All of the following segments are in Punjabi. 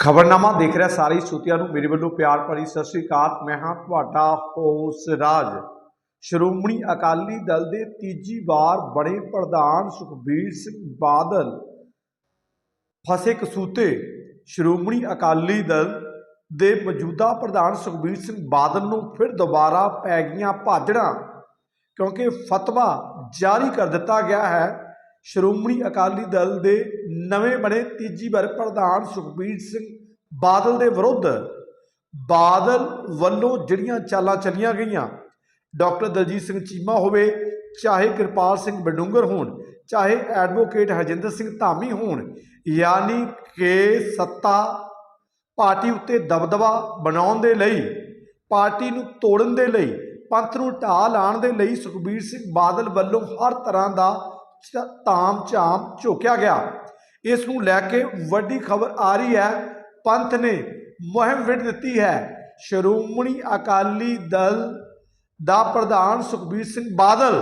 ਖਬਰਨਾਮਾ ਦੇਖ ਰਿਹਾ ਸਾਰੀ ਸੂਤਿਆਂ ਨੂੰ ਮੇਰੇ ਵੱਲੋਂ ਪਿਆਰ ਭਰੀ ਸਤਿ ਸ੍ਰੀ ਅਕਾਲ। ਮੈਂ ਹਾਂ ਤੁਹਾਡਾ ਹੋਸ ਰਾਜ। ਸ਼੍ਰੋਮਣੀ ਅਕਾਲੀ ਦਲ ਦੇ ਤੀਜੀ ਵਾਰ ਬਣੇ ਪ੍ਰਧਾਨ ਸੁਖਬੀਰ ਸਿੰਘ ਬਾਦਲ ਫਸੇ ਕਸੂਤੇ। ਸ਼੍ਰੋਮਣੀ ਅਕਾਲੀ ਦਲ ਦੇ ਮੌਜੂਦਾ ਪ੍ਰਧਾਨ ਸੁਖਬੀਰ ਸਿੰਘ ਬਾਦਲ ਨੂੰ ਫਿਰ ਦੁਬਾਰਾ ਪੈ ਗਈਆਂ ਭਾਜੜਾਂ, ਕਿਉਂਕਿ ਫਤਵਾ ਜਾਰੀ ਕਰ ਦਿੱਤਾ ਗਿਆ ਹੈ। ਸ਼੍ਰੋਮਣੀ ਅਕਾਲੀ ਦਲ ਦੇ ਨਵੇਂ ਬਣੇ ਤੀਜੀ ਵਾਰ ਪ੍ਰਧਾਨ ਸੁਖਬੀਰ ਸਿੰਘ ਬਾਦਲ ਦੇ ਵਿਰੁੱਧ ਬਾਦਲ ਵੱਲੋਂ ਜਿਹੜੀਆਂ ਚਾਲਾਂ ਚੱਲੀਆਂ ਗਈਆਂ, ਡਾਕਟਰ ਦਲਜੀਤ ਸਿੰਘ ਚੀਮਾ ਹੋਵੇ, ਚਾਹੇ ਕਿਰਪਾਲ ਸਿੰਘ ਬਡੂੰਗਰ ਹੋਣ, ਚਾਹੇ ਐਡਵੋਕੇਟ ਹਰਜਿੰਦਰ ਸਿੰਘ ਧਾਮੀ ਹੋਣ, ਯਾਨੀ ਕਿ ਸੱਤਾ ਪਾਰਟੀ ਉੱਤੇ ਦਬਦਬਾ ਬਣਾਉਣ ਦੇ ਲਈ, ਪਾਰਟੀ ਨੂੰ ਤੋੜਨ ਦੇ ਲਈ, ਪੰਥ ਨੂੰ ਢਾਹ ਲਾਉਣ ਦੇ ਲਈ ਸੁਖਬੀਰ ਸਿੰਘ ਬਾਦਲ ਵੱਲੋਂ ਹਰ ਤਰ੍ਹਾਂ ਦਾ ਚ- ਤਾਮ ਝਾਮ ਝੋਕਿਆ ਗਿਆ। ਇਸ ਨੂੰ ਲੈ ਕੇ ਵੱਡੀ ਖਬਰ ਆ ਰਹੀ ਹੈ ਪੰਥ ਨੇ ਮੁਹਿੰਮ ਵਿੱਢ ਦਿੱਤੀ ਹੈ। ਸ਼੍ਰੋਮਣੀ ਅਕਾਲੀ ਦਲ ਦਾ ਪ੍ਰਧਾਨ ਸੁਖਬੀਰ ਸਿੰਘ ਬਾਦਲ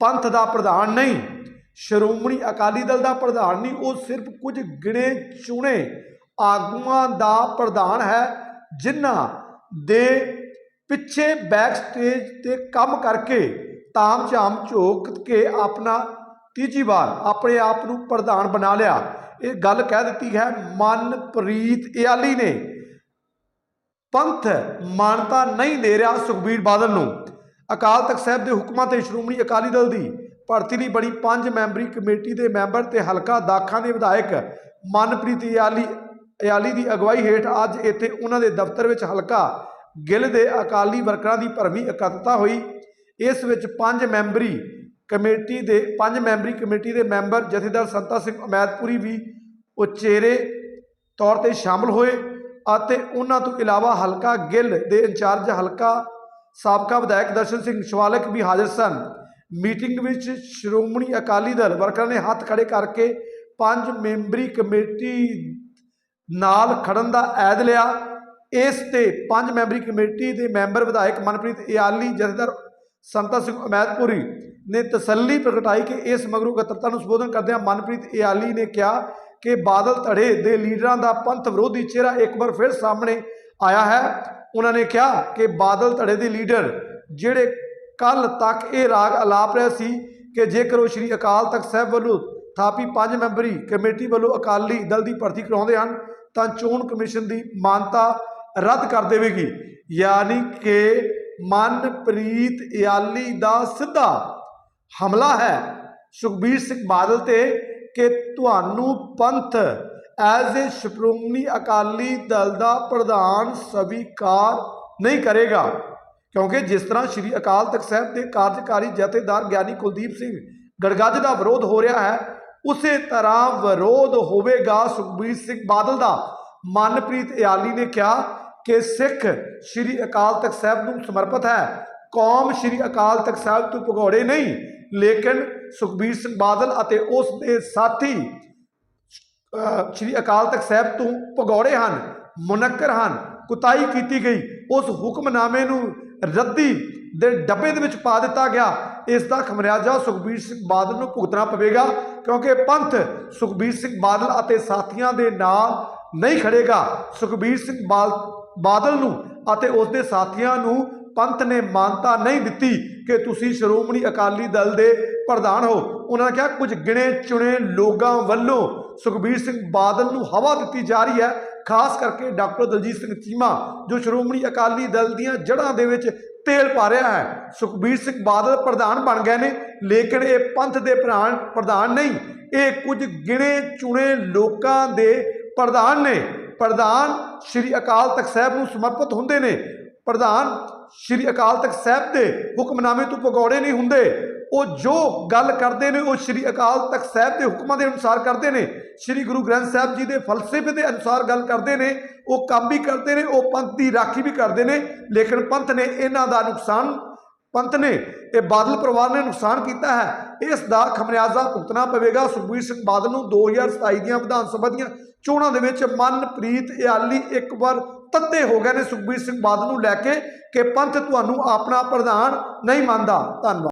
ਪੰਥ ਦਾ ਪ੍ਰਧਾਨ ਨਹੀਂ, ਸ਼੍ਰੋਮਣੀ ਅਕਾਲੀ ਦਲ ਦਾ ਪ੍ਰਧਾਨ ਨਹੀਂ, ਉਹ ਸਿਰਫ ਕੁਝ ਗਿਣੇ ਚੁਣੇ ਆਗੂਆਂ ਦਾ ਪ੍ਰਧਾਨ ਹੈ, ਜਿਨ੍ਹਾਂ ਦੇ ਪਿੱਛੇ ਬੈਕ ਸਟੇਜ ਤੇ ਕੰਮ ਕਰਕੇ ਤਾਮ ਝਾਮ ਝੋਕ ਕੇ ਆਪਣਾ ਤੀਜੀ ਵਾਰ ਆਪਣੇ ਆਪ ਨੂੰ ਪ੍ਰਧਾਨ ਬਣਾ ਲਿਆ। ਇਹ ਗੱਲ ਕਹਿ ਦਿੱਤੀ ਹੈ, ਮਨਪ੍ਰੀਤ ਇਆਲੀ ਨੇ। ਪੰਥ ਮਾਨਤਾ ਨਹੀਂ ਦੇ ਰਿਹਾ ਸੁਖਬੀਰ ਬਾਦਲ ਨੂੰ। ਅਕਾਲ ਤਖਤ ਸਾਹਿਬ ਦੇ ਹੁਕਮਾਂ ਤੇ ਸ਼੍ਰੋਮਣੀ ਅਕਾਲੀ ਦਲ ਦੀ ਭਰਤੀ ਲਈ ਬਣੀ ਪੰਜ ਮੈਂਬਰੀ ਕਮੇਟੀ ਦੇ ਮੈਂਬਰ ਤੇ ਹਲਕਾ ਦਾਖਾਂ ਦੇ ਵਿਧਾਇਕ ਮਨਪ੍ਰੀਤ ਇਆਲੀ ਇਆਲੀ ਦੀ ਅਗਵਾਈ ਹੇਠ ਅੱਜ ਇੱਥੇ ਉਹਨਾਂ ਦੇ ਦਫ਼ਤਰ ਵਿੱਚ ਹਲਕਾ ਗਿੱਲ ਦੇ ਅਕਾਲੀ ਵਰਕਰਾਂ ਦੀ ਭਰਵੀਂ ਇਕੱਤਰਤਾ ਹੋਈ। ਇਸ ਵਿੱਚ ਪੰਜ ਮੈਂਬਰੀ ਕਮੇਟੀ ਦੇ, ਪੰਜ ਮੈਂਬਰੀ ਕਮੇਟੀ ਦੇ ਮੈਂਬਰ ਜਥੇਦਾਰ ਸੰਤਾ ਸਿੰਘ ਅਮੈਦਪੁਰੀ ਵੀ ਉਚੇਰੇ ਤੌਰ ਤੇ ਸ਼ਾਮਲ ਹੋਏ ਅਤੇ ਉਹਨਾਂ ਤੋਂ ਇਲਾਵਾ ਹਲਕਾ ਗਿੱਲ ਦੇ ਇੰਚਾਰਜ, ਹਲਕਾ ਸਾਬਕਾ ਵਿਧਾਇਕ ਦਰਸ਼ਨ ਸਿੰਘ ਸ਼ਵਾਲਕ ਵੀ ਹਾਜ਼ਰ ਸਨ। ਮੀਟਿੰਗ ਵਿੱਚ ਸ਼੍ਰੋਮਣੀ ਅਕਾਲੀ ਦਲ ਵਰਕਰਾਂ ਨੇ ਹੱਥ ਖੜੇ ਕਰਕੇ ਪੰਜ ਮੈਂਬਰੀ ਕਮੇਟੀ ਨਾਲ ਖੜਨ ਦਾ ਐਦ ਲਿਆ। ਇਸ ਤੇ ਪੰਜ ਮੈਂਬਰੀ ਕਮੇਟੀ ਦੇ ਮੈਂਬਰ ਵਿਧਾਇਕ ਮਨਪ੍ਰੀਤ ਇਆਲੀ, ਜਥੇਦਾਰ ਸੰਤਾ ਸਿੰਘ ਅਮੈਦਪੁਰੀ ਨੇ ਤਸੱਲੀ ਪ੍ਰਗਟਾਈ ਕਿ ਇਸ ਮਗਰੋਂ ਇਕੱਤਰਤਾ ਨੂੰ ਸੰਬੋਧਨ ਕਰਦਿਆਂ ਮਨਪ੍ਰੀਤ ਇਆਲੀ ਨੇ ਕਿਹਾ ਕਿ ਬਾਦਲ ਧੜੇ ਦੇ ਲੀਡਰਾਂ ਦਾ ਪੰਥ ਵਿਰੋਧੀ ਚਿਹਰਾ ਇੱਕ ਵਾਰ ਫਿਰ ਸਾਹਮਣੇ ਆਇਆ ਹੈ। ਉਹਨਾਂ ਨੇ ਕਿਹਾ ਕਿ ਬਾਦਲ ਧੜੇ ਦੇ ਲੀਡਰ ਜਿਹੜੇ ਕੱਲ ਤੱਕ ਇਹ ਰਾਗ ਅਲਾਪ ਰਹੇ ਸੀ ਕਿ ਜੇਕਰ ਉਹ ਸ਼੍ਰੀ ਅਕਾਲ ਤਖਤ ਸਾਹਿਬ ਵੱਲੋਂ ਥਾਪੀ ਪੰਜ ਮੈਂਬਰੀ ਕਮੇਟੀ ਵੱਲੋਂ ਅਕਾਲੀ ਦਲ ਦੀ ਭਰਤੀ ਕਰਾਉਂਦੇ ਹਨ, ਤਾਂ ਚੋਣ ਕਮਿਸ਼ਨ ਦੀ ਮਾਨਤਾ ਰੱਦ ਕਰ ਦੇਵੇਗੀ। ਯਾਨੀ ਕਿ ਮਨਪ੍ਰੀਤ ਇਆਲੀ ਦਾ ਸਿੱਧਾ ਹਮਲਾ ਹੈ। ਸੁਖਬੀਰ ਸਿੰਘ ਬਾਦਲ ਤੇ ਕਿ ਤੁਹਾਨੂੰ ਪੰਥ ਐਜ਼ ਏ ਸ਼੍ਰੋਮਣੀ ਅਕਾਲੀ ਦਲ ਦਾ ਪ੍ਰਧਾਨ ਸਵੀਕਾਰ ਨਹੀਂ ਕਰੇਗਾ। ਕਿਉਂਕਿ ਜਿਸ ਤਰ੍ਹਾਂ ਸ਼੍ਰੀ ਅਕਾਲ ਤਖਤ ਸਾਹਿਬ ਦੇ ਕਾਰਜਕਾਰੀ ਜਥੇਦਾਰ ਗਿਆਨੀ ਕੁਲਦੀਪ ਸਿੰਘ ਗੜਗੱਜ ਦਾ ਵਿਰੋਧ ਹੋ ਰਿਹਾ ਹੈ, ਉਸੇ ਤਰ੍ਹਾਂ ਵਿਰੋਧ ਹੋਵੇਗਾ ਸੁਖਬੀਰ ਸਿੰਘ ਬਾਦਲ ਦਾ। ਮਨਪ੍ਰੀਤ ਇਆਲੀ ਨੇ ਕਿਹਾ ਕਿ ਸਿੱਖ ਸ਼੍ਰੀ ਅਕਾਲ ਤਖਤ ਸਾਹਿਬ ਨੂੰ ਸਮਰਪਿਤ ਹੈ। ਕੌਮ ਸ਼੍ਰੀ ਅਕਾਲ ਤਖਤ ਸਾਹਿਬ ਤੋਂ ਭਗੌੜੇ ਨਹੀਂ, ਲੇਕਿਨ ਸੁਖਬੀਰ ਸਿੰਘ ਬਾਦਲ ਅਤੇ ਉਸ ਦੇ ਸਾਥੀ ਸ਼੍ਰੀ ਅਕਾਲ ਤਖਤ ਸਾਹਿਬ ਤੋਂ ਭਗੌੜੇ ਹਨ, ਮੁਨੱਕਰ ਹਨ, ਕੁਤਾਈ ਕੀਤੀ ਗਈ। ਉਸ ਹੁਕਮਨਾਮੇ ਨੂੰ ਰੱਦੀ ਦੇ ਡੱਬੇ ਦੇ ਵਿੱਚ ਪਾ ਦਿੱਤਾ ਗਿਆ। ਇਸ ਦਾ ਖਮਰਿਆਜ਼ਾ ਸੁਖਬੀਰ ਸਿੰਘ ਬਾਦਲ ਨੂੰ ਭੁਗਤਣਾ ਪਵੇਗਾ, ਕਿਉਂਕਿ ਪੰਥ ਸੁਖਬੀਰ ਸਿੰਘ ਬਾਦਲ ਅਤੇ ਸਾਥੀਆਂ ਦੇ ਨਾਲ ਨਹੀਂ ਖੜੇਗਾ ਸੁਖਬੀਰ ਸਿੰਘ ਬਾਲ ਬਾਦਲ ਨੂੰ ਅਤੇ ਉਸ ਦੇ ਸਾਥੀਆਂ ਨੂੰ ਪੰਥ ਨੇ ਮਾਨਤਾ ਨਹੀਂ ਦਿੱਤੀ ਕਿ ਤੁਸੀਂ ਸ਼੍ਰੋਮਣੀ ਅਕਾਲੀ ਦਲ ਦੇ ਪ੍ਰਧਾਨ ਹੋ। ਉਹਨਾਂ ਨੇ ਕਿਹਾ, ਕੁਝ ਗਿਣੇ ਚੁਣੇ ਲੋਕਾਂ ਵੱਲੋਂ ਸੁਖਬੀਰ ਸਿੰਘ ਬਾਦਲ ਨੂੰ ਹਵਾ ਦਿੱਤੀ ਜਾ ਰਹੀ ਹੈ, ਖਾਸ ਕਰਕੇ ਡਾਕਟਰ ਦਲਜੀਤ ਸਿੰਘ ਚੀਮਾ, ਜੋ ਸ਼੍ਰੋਮਣੀ ਅਕਾਲੀ ਦਲ ਦੀਆਂ ਜੜ੍ਹਾਂ ਦੇ ਵਿੱਚ ਤੇਲ ਪਾ ਰਿਹਾ ਹੈ। ਸੁਖਬੀਰ ਸਿੰਘ ਬਾਦਲ ਪ੍ਰਧਾਨ ਬਣ ਗਏ ਨੇ, ਲੇਕਿਨ ਇਹ ਪੰਥ ਦੇ ਪ੍ਰਧਾਨ ਪ੍ਰਧਾਨ ਨਹੀਂ, ਇਹ ਕੁਝ ਗਿਣੇ ਚੁਣੇ ਲੋਕਾਂ ਦੇ ਪ੍ਰਧਾਨ ਨੇ। ਪ੍ਰਧਾਨ ਸ਼੍ਰੀ ਅਕਾਲ ਤਖਤ ਸਾਹਿਬ ਨੂੰ ਸਮਰਪਿਤ ਹੁੰਦੇ ਨੇ। ਪ੍ਰਧਾਨ ਸ਼੍ਰੀ ਅਕਾਲ ਤਖਤ ਸਾਹਿਬ ਦੇ ਹੁਕਮਨਾਮੇ ਤੋਂ ਪਕੌੜੇ ਨਹੀਂ ਹੁੰਦੇ। ਉਹ ਜੋ ਗੱਲ ਕਰਦੇ ਨੇ, ਉਹ ਸ਼੍ਰੀ ਅਕਾਲ ਤਖਤ ਸਾਹਿਬ ਦੇ ਹੁਕਮਾਂ ਦੇ ਅਨੁਸਾਰ ਕਰਦੇ ਨੇ। ਸ਼੍ਰੀ ਗੁਰੂ ਗ੍ਰੰਥ ਸਾਹਿਬ ਜੀ ਦੇ ਫਲਸਫੇ ਦੇ ਅਨੁਸਾਰ ਗੱਲ ਕਰਦੇ ਨੇ। ਉਹ ਕੰਮ ਵੀ ਕਰਦੇ ਨੇ, ਉਹ ਪੰਥ ਦੀ ਰਾਖੀ ਵੀ ਕਰਦੇ ਨੇ। ਲੇਕਿਨ ਪੰਥ ਨੇ ਇਹਨਾਂ ਦਾ ਨੁਕਸਾਨ ਪੰਥ ਨੇ ਇਹ ਬਾਦਲ ਪਰਿਵਾਰ ਨੇ ਨੁਕਸਾਨ ਕੀਤਾ ਹੈ। ਇਸ ਦਾ ਖਮਿਆਜ਼ਾ ਭੁਗਤਣਾ ਪਵੇਗਾ। ਸੁਖਬੀਰ ਸਿੰਘ ਬਾਦਲ ਨੂੰ 2027 ਦੀਆਂ ਵਿਧਾਨ ਸਭਾ ਦੀਆਂ ਚੋਣਾਂ ਦੇ ਵਿੱਚ ਮਨਪ੍ਰੀਤ ਇਆਲੀ ਇੱਕ ਵਾਰ ਤੱਤੇ ਹੋ ਗਏ ਨੇ। ਸੁਖਬੀਰ ਸਿੰਘ ਬਾਦਲ ਨੂੰ ਲੈ ਕੇ ਕਿ ਪੰਥ ਤੁਹਾਨੂੰ ਆਪਣਾ ਪ੍ਰਧਾਨ ਨਹੀਂ ਮੰਨਦਾ। ਧੰਨਵਾਦ।